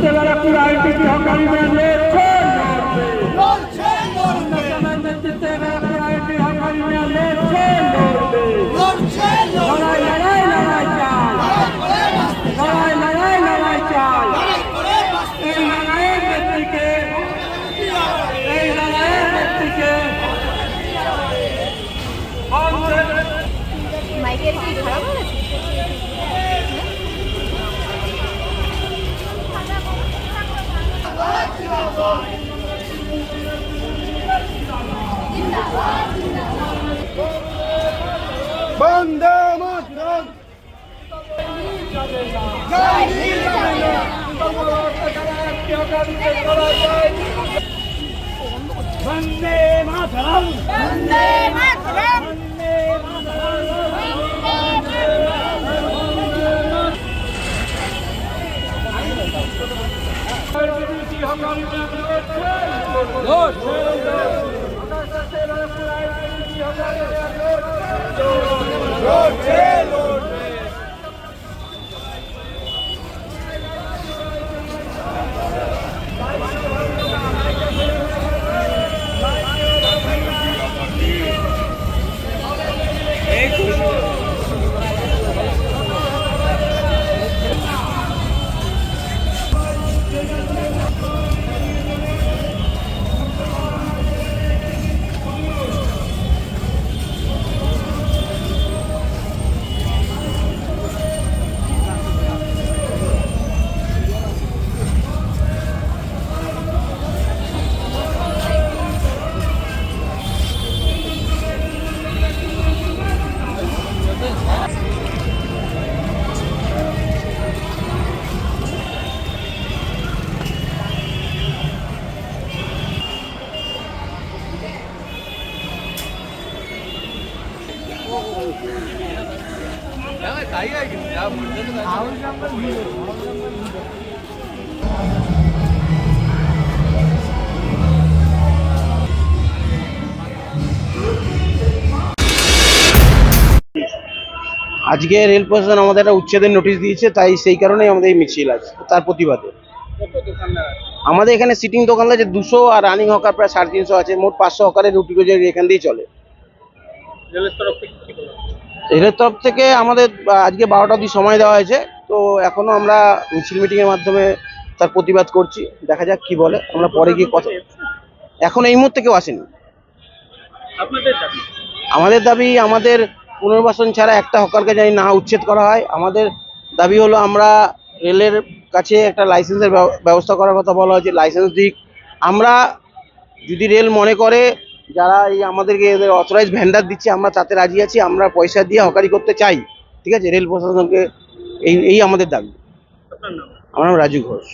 চেলারা পুরো আইপিসি হকারীরা লড়ছে লড়ছে লড়ছে নেতৃত্বে পুরো আইপি হকারীরা লড়ছে লড়ছে লড়াই লড়াই লড়াই চাই লড়াই লড়াই লড়াই চাই এই লড়াইয়ের ব্যক্তিকে এই লড়াইয়ের ব্যক্তিকে মাইকের কি বন্দে মাতরম। বন্দে মাতরম। বন্দে Good. আজকে রেল প্রশাসন আমাদের একটা উচ্ছেদের নোটিশ দিয়েছে, তাই সেই কারণেই আমাদের এই মিছিল আছে তার প্রতিবাদে। আমাদের এখানে সিটিং দোকান আছে দুশো আর রানিং হকার প্রায় সাড়ে তিনশো আছে, মোট পাঁচশো হকারের রুটি রোজের এখান দিয়েই চলে। রেলের তরফ থেকে আমাদের আজকে বারোটা অবধি সময় দেওয়া হয়েছে। তো এখনও আমরা মিছিল মিটিংয়ের মাধ্যমে তার প্রতিবাদ করছি। দেখা যাক কি বলে। আমরা পরে গিয়ে কথা এখন এই মুহূর্তে কেউ আসেনি। আমাদের দাবি আমাদের পুনর্বাসন ছাড়া একটা হকারকে জানি না উচ্ছেদ করা হয়। আমাদের দাবি হলো আমরা রেলের কাছে একটা লাইসেন্সের ব্যব- ব্যবস্থা করার কথা বলা হয়েছে। লাইসেন্স দিক। আমরা যদি রেল মনে করে যারা এই আমাদেরকে এদের অথরাইজ ভেন্ডার দিচ্ছে আমরা তাতে রাজি আছি আমরা পয়সা দিয়ে হকারি করতে চাই ঠিক আছে? রেল প্রশাসনকে এই এই আমাদের দাবি। আমার নাম রাজু ঘোষ।